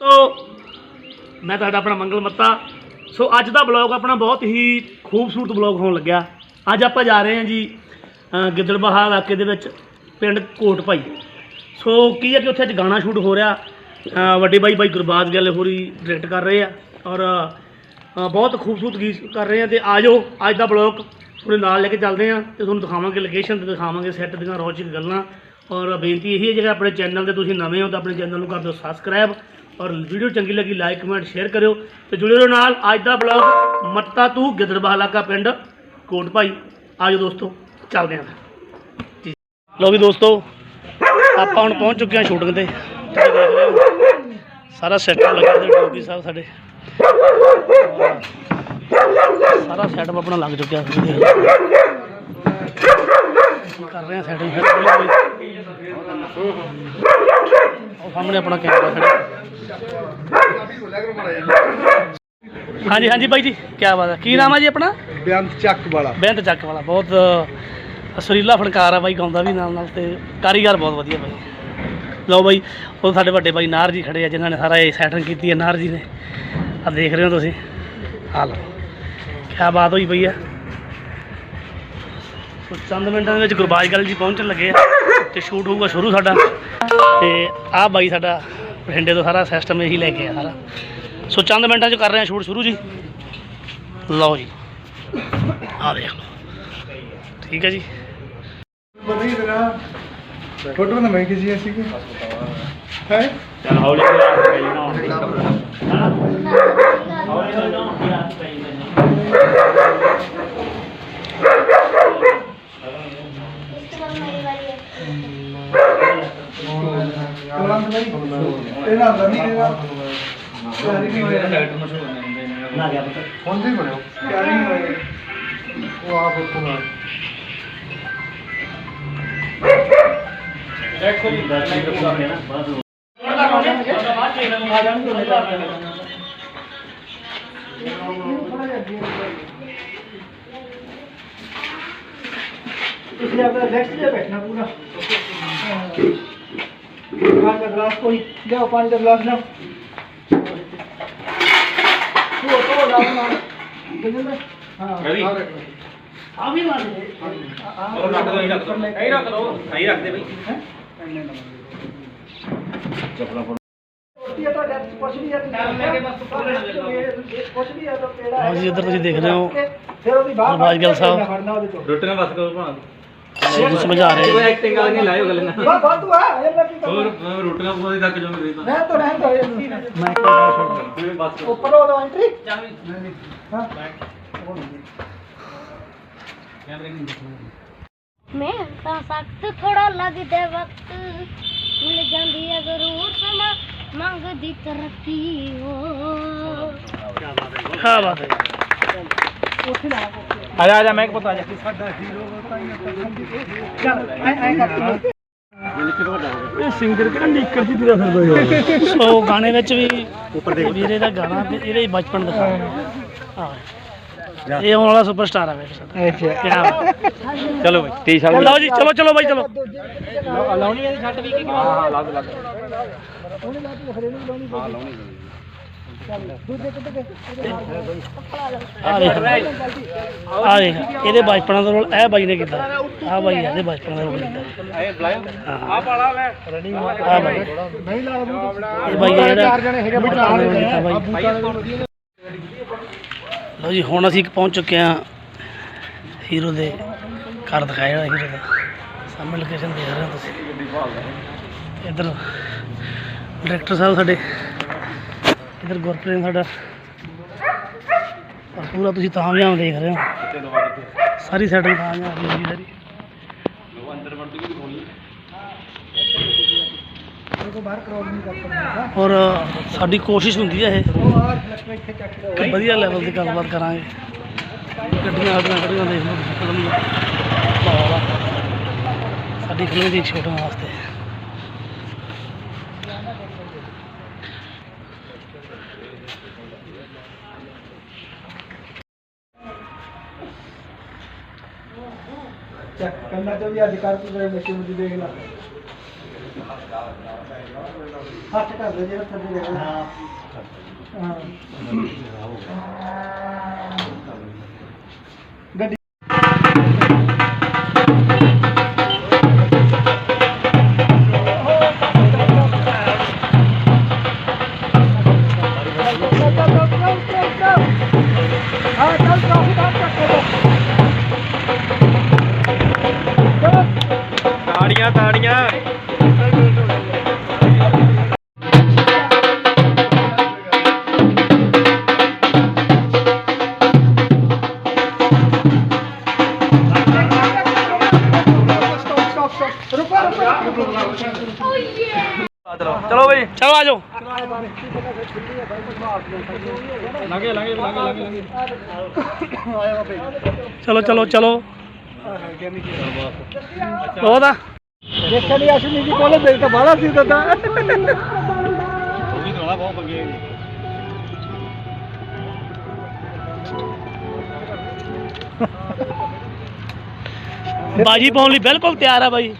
ਤੋ ਮੈਂ ਤੁਹਾਡਾ ਆਪਣਾ ਮੰਗਲ ਮੱਤਾ। ਸੋ ਅੱਜ ਦਾ ਬਲੌਗ ਆਪਣਾ ਬਹੁਤ ਹੀ ਖੂਬਸੂਰਤ ਬਲੌਗ ਹੋਣ ਲੱਗਿਆ। ਅੱਜ ਆਪਾਂ ਜਾ ਰਹੇ ਹਾਂ ਜੀ ਅ, ਗਿੱਦੜਬਾਹਾ ਇਲਾਕੇ ਦੇ ਵਿੱਚ ਪਿੰਡ ਕੋਟ ਭਾਈ ਸੋ ਕੀ ਹੈ ਕਿ ਉੱਥੇ ਅੱਜ ਗਾਣਾ ਸ਼ੂਟ ਹੋ ਰਿਹਾ। ਵੱਡੇ ਬਾਈ ਬਾਈ ਗੁਰਬਾਜ਼ ਗੱਲ ਹੋਰੀ ਡਾਇਰੈਕਟ ਕਰ ਰਹੇ ਆ ਔਰ ਬਹੁਤ ਖੂਬਸੂਰਤ ਗੀਤ ਕਰ ਰਹੇ ਆ ਤੇ ਆਜੋ ਅੱਜ ਦਾ ਬਲੌਗ ਪੂਰੇ ਨਾਲ ਲੈ ਕੇ ਚੱਲਦੇ ਆ ਤੇ ਤੁਹਾਨੂੰ ਦਿਖਾਵਾਂਗੇ ਲੋਕੇਸ਼ਨ ਤੇ ਦਿਖਾਵਾਂਗੇ ਸੈੱਟ ਦੀਆਂ ਰੌਚਕ ਗੱਲਾਂ। ਔਰ ਬੇਨਤੀ ਇਹੀ ਹੈ ਜੇਕਰ ਆਪਣੇ ਚੈਨਲ ਤੇ ਤੁਸੀਂ ਨਵੇਂ ਹੋ ਤਾਂ ਆਪਣੇ ਚੈਨਲ ਨੂੰ ਕਰ ਦਿਓ ਸਬਸਕ੍ਰਾਈਬ ਔਰ ਵੀਡੀਓ ਚੰਗੀ ਲੱਗੀ ਲਾਈਕ ਕਮੈਂਟ ਸ਼ੇਅਰ ਕਰਿਓ ਤੇ ਜੁੜੇ ਰਹੋ ਨਾਲ ਅੱਜ ਦਾ ਬਲੌਗ ਮੱਤਾ ਤੂੰ ਗਿੱਦੜਬਾਹ ਇਲਾਕਾ ਪਿੰਡ ਕੋਟ ਭਾਈ ਆਜੋ ਦੋਸਤੋ, ਚੱਲਦੇ ਆਂ ਲੋ ਵੀ ਦੋਸਤੋ, ਆਪਾਂ ਹੁਣ ਪਹੁੰਚ ਚੁੱਕੇ ਹਾਂ ਸ਼ੂਟਿੰਗ ਤੇ। ਤੁਸੀਂ ਦੇਖ ਰਹੇ ਹੋ, ਸਾਰਾ ਸੈਟਅਪ ਲੱਗਿਆ ਤੇ ਡੋਬੀ ਸਾਹਿਬ ਸਾਡੇ। ਸਾਰਾ ਸੈਟਅਪ ਆਪਣਾ ਲੱਗ ਚੁੱਕਿਆ। ਕਰ ਰਹੇ ਹਾਂ ਸੈਟਿੰਗ ਉਹ ਸਾਹਮਣੇ ਆਪਣਾ ਕੈਮਰਾ ਖੜਾ। ਹਾਂਜੀ ਹਾਂਜੀ ਬਾਈ ਜੀ ਕੀ ਬਾਤ ਹੈ। ਕੀ ਨਾਮ ਹੈ ਜੀ ਆਪਣਾ? ਬੇਅੰਤ ਚੱਕ ਵਾਲਾ। ਬੇਅੰਤ ਚੱਕ ਵਾਲਾ ਬਹੁਤ ਸੁਰੀਲਾ ਫਨਕਾਰ ਆ ਬਾਈ ਗਾਉਂਦਾ ਵੀ ਨਾਲ ਨਾਲ ਤੇ ਕਾਰੀਗਰ ਬਹੁਤ ਵਧੀਆ ਬਾਈ। ਲਓ ਬਾਈ ਉਹ ਸਾਡੇ ਵੱਡੇ ਬਾਈ ਨਾਰ ਜੀ ਖੜੇ ਆ ਜਿਨ੍ਹਾਂ ਨੇ ਸਾਰਾ ਇਹ ਸੈਟਿੰਗ ਕੀਤੀ ਹੈ ਨਾਰ ਜੀ ਨੇ। ਆ ਦੇਖ ਰਹੇ ਹੋ ਤੁਸੀਂ। ਆ ਲਓ ਕੀ ਬਾਤ ਹੋਈ ਪਈ ਆ। ਸੋ ਚੰਦ ਮਿੰਟਾਂ ਦੇ ਵਿੱਚ ਗੁਰਬਾਜ ਗੱਲ ਜੀ ਪਹੁੰਚਣ ਲੱਗੇ ਆ ਤੇ ਸ਼ੂਟ ਹੋਊਗਾ ਸ਼ੁਰੂ ਸਾਡਾ। ਤੇ ਆਹ ਬਾਈ ਸਾਡਾ ਬਠਿੰਡੇ ਤੋਂ ਸਾਰਾ ਸਿਸਟਮ ਇਹੀ ਲੈ ਕੇ ਆ ਸਾਰਾ। ਸੋ ਚੰਦ ਮਿੰਟਾਂ 'ਚ ਕਰ ਰਹੇ ਆ ਸ਼ੂਟ ਸ਼ੁਰੂ ਜੀ। ਲਓ ਜੀ। ਆ ਦੇਖ ਲਓ। ਠੀਕ ਹੈ ਜੀ। ਹੀ ਤੇਰਾ ਫੋਟੋ ਨਾ ਮੈਂ ਖਿੱਚੀ ਸੀ ਕਿ? ਹੈ? ਚਲ ਹੌਲੀ ਹੌਲੀ ਆ ਪਈ ਨਾ ਹੌਲੀ ਹੌਲੀ ਨਾ ਕਲੰਕ ਨਹੀਂ ਇਹਦਾ ਅੰਦਰ ਨਹੀਂ ਇਹਦਾ ਤਿਆਰੀ ਨਹੀਂ ਹੋਇਆ ਨਾ ਗਿਆ ਪੁੱਤ ਹੁੰਦੇ ਹੀ ਬਣਿਓ ਤਿਆਰੀ ਨਹੀਂ ਹੋਇਆ ਉਹ ਆ ਫੋਟੋ ਨਾਲ ਦੇਖੋ ਜੀ ਦਰਸ਼ਨ ਕਰੋਗੇ ਨਾ ਬਾਅਦ ਤੁਸੀਂ ਆਪਣਾ ਰੈਸਟ ਤੇ ਬੈਠਣਾ ਪੂਰਾ। ਦਾ ਗਲਾਸ ਕੋਈ ਲਿਆਓ ਪਾਣੀ ਦਾ ਗਲਾਸ ਲਿਆਓ ਤੂੰ ਤੋ ਲਾਓ ਨਾ ਕਿੰਨੇ ਹਾਂ ਰਵੀ। ਆ ਵੀ ਮਾਰ ਦੇ ਉਹ ਰੱਖ ਦੋ, ਇਹੀ ਰੱਖ ਦੋ। ਇਹੀ ਰੱਖ ਦੋ। ਇਹੀ ਰੱਖ ਦੇ ਬਈ। ਰੋਟੀ ਤਾਂ ਡੈਕਸ ਕੁਛ ਨਹੀਂ ਹੈ ਕੁਛ ਨਹੀਂ ਹੈ ਤਾਂ ਕਿਹੜਾ ਹਾਂ ਜੀ, ਇੱਧਰ ਤੁਸੀਂ ਦੇਖ ਰਹੇ ਹੋ ਫਿਰ ਉਹਦੀ ਬਾਹਰ ਗੁਰਬਾਜ ਗਿੱਲ ਸਾਹਿਬ। ਫੜਨਾ ਉਹਦੇ ਤੋਂ ਰੋਟੀ ਨਾਲ ਬਸ ਕਰੋ ਭਾਣਾ ਤੁਹਾਨੂੰ ਸਮਝਾ ਰਹੇ ਕੋਈ। ਐਕਟਿੰਗ ਵਾਲੀ ਨਹੀਂ ਲਾਇਓ ਗੱਲ ਨਾ ਬਾ ਬਾਤੂ ਆ ਇਹ ਮੈਂ ਕੀ ਹੋਰ ਮੈਂ ਰੋਟੀਆਂ ਪੂਰੀ ਤੱਕ ਜੋ ਮੇਰੀ ਤਾਂ ਰਹਿ ਤਾਂ ਰਹਿ ਤਾਂ ਮੈਂ ਇੱਕ ਵਾਰ ਸ਼ੂਟ ਕਰਾਂ ਜਿਵੇਂ ਬਸ। ਉੱਪਰ ਉਹ ਐਂਟਰੀ ਹਾਂ। ਮੈਂ ਤਾਂ ਸਖਤ ਥੋੜਾ ਲੱਗਦਾ ਵਕਤ। ਮਿਲ ਜਾਂਦੀ ਹੈ ਜ਼ਰੂਰ ਸਮਾਂ ਮੰਗਦੀ ਤਰੱਕੀ ਹੋ। ਕੀ ਬਾਤ ਹੈ। ਆ ਜਾ ਆ ਜਾ ਮੈਂ ਪਤਾ ਆ ਜਾ। ਸਾਡਾ ਹੀਰੋ ਤਾਂ ਹੀ ਆਪਾਂ ਚੱਲ ਐ ਐ ਕਰ। ਇਹ ਸਿੰਗਰ ਕਿਹੜਾ ਨੀਕਰ ਜੀ ਤੁਰਿਆ ਫਿਰਦਾ ਸੋ ਗਾਣੇ ਵਿੱਚ ਵੀ ਵੀਰੇ ਦਾ ਗਾਣਾ ਤੇ ਇਹਦਾ ਹੀ ਬਚਪਨ ਦਿਖਾ। ਹਾਂ। ਇਹ ਵਾਲਾ ਸੁਪਰਸਟਾਰ ਆ ਵੇਖ ਸਾਡਾ ਅੱਛਾ। ਕੀ ਬਾਤ ਚਲੋ ਬਈ ਟੀ ਸ਼ਰਟ ਲਓ ਜੀ ਚਲੋ ਚਲੋ ਬਾਈ ਚਲੋ। ਲਾਉਣੀ ਹੈ ਛੱਡ ਵੀ ਕਿ ਹਾਂ ਹਾਂ ਲਾ ਦੋ ਲਾ ਦੋ ਹਾਂ ਲਾਉਣੀ ਆ ਦੇਖ। ਆ ਦੇਖ ਇਹਦੇ ਬਚਪਨ ਦਾ ਰੋਲ ਇਹ ਬਾਈ ਨੇ ਕੀਤਾ। ਆ ਬਾਈ ਇਹਦੇ ਬਚਪਨ ਦਾ ਰੋਲ ਕੀਤਾ। ਇਹ ਆ ਲੈ ਆ ਬਾਈ। ਨਹੀਂ ਇਹ ਬਾਈ ਆ ਜਿਹੜਾ ਚਾਰ ਜਣੇ ਹੈਗੇ ਦਾ ਜੀ ਹੁਣ ਅਸੀਂ ਪਹੁੰਚ ਚੁੱਕੇ ਹਾਂ ਹੀਰੋ ਦੇ ਘਰ ਦਿਖਾਇਆ ਹੋਇਆ ਹੀਰੋ ਦਾ। ਸਾਹਮਣੇ ਲੋਕੇਸ਼ਨ ਦੇਖ ਰਹੇ ਹੋ ਤੁਸੀਂ। ਇੱਧਰ ਡਾਇਰੈਕਟਰ ਸਾਹਿਬ ਸਾਡੇ ਇੱਧਰ ਗੁਰਪ੍ਰੀਤ ਸਾਡਾ ਔਰ ਪੂਰਾ ਤੁਸੀਂ ਤਾਮਯਾਮ ਦੇਖ ਰਹੇ ਹੋ ਸਾਰੀ ਸੈਟਿੰਗ ਤਾਮਯਾਮ ਦੀ ਹੋਈ ਸਾਰੀ ਕੋ ਬਾਹਰ ਕਰਾਉਣ ਨਹੀਂ ਕਰਦਾ ਔਰ ਸਾਡੀ ਕੋਸ਼ਿਸ਼ ਹੁੰਦੀ ਹੈ ਇਹ ਉਹ ਆ ਲੱਕੜ ਇੱਥੇ ਚੱਕ ਲਓ ਕਿ ਵਧੀਆ ਲੈਵਲ ਦੀ ਗੱਲਬਾਤ ਕਰਾਂਗੇ ਗੱਡੀਆਂ ਸਾਡੀਆਂ ਖੜੀਆਂ ਦੇਖ ਲਓ ਤੁਸੀਂ ਫਿਲਮ ਦੀਆਂ ਸਾਡੀ ਫਿਲਮ ਦੀ ਸ਼ੂਟਿੰਗ ਵਾਸਤੇ ਚੱਕ ਕੰਨਾਂ ਤੋਂ ਵੀ ਅੱਜ ਕਰ ਤੂੰ ਮੇਰੇ ਬੱਚੇ ਨੂੰ ਦੇਖ ਲੈ। ਹੱਥ ਕਰ ਦੇ ਜਿਹੜਾ ਥੱਲੇ ਰਹਿਣਾ ਹਾਂ। ਗੱਡੀ ਜਾਓ ਲਾਗੇ ਲਾਗੇ ਲਾਗੇ ਲਾਗੇ ਚਲੋ ਚਲੋ ਚਲੋ। ਬਹੁਤ ਆ। ਦੇਖਿਆ ਨਹੀਂ ਅਸ਼ਮੀ ਜੀ ਕੋਲੇ ਦੇਖ ਤਾਂ ਬਾਹਲਾ ਸੀ ਦਦਾ ਉਹ ਵੀ ਥੋੜਾ ਬਹੁਤ ਪੰਗੇ ਬਾਜੀ ਪਾਉਣ ਲਈ ਬਿਲਕੁਲ ਤਿਆਰ ਆ ਬਾਈ।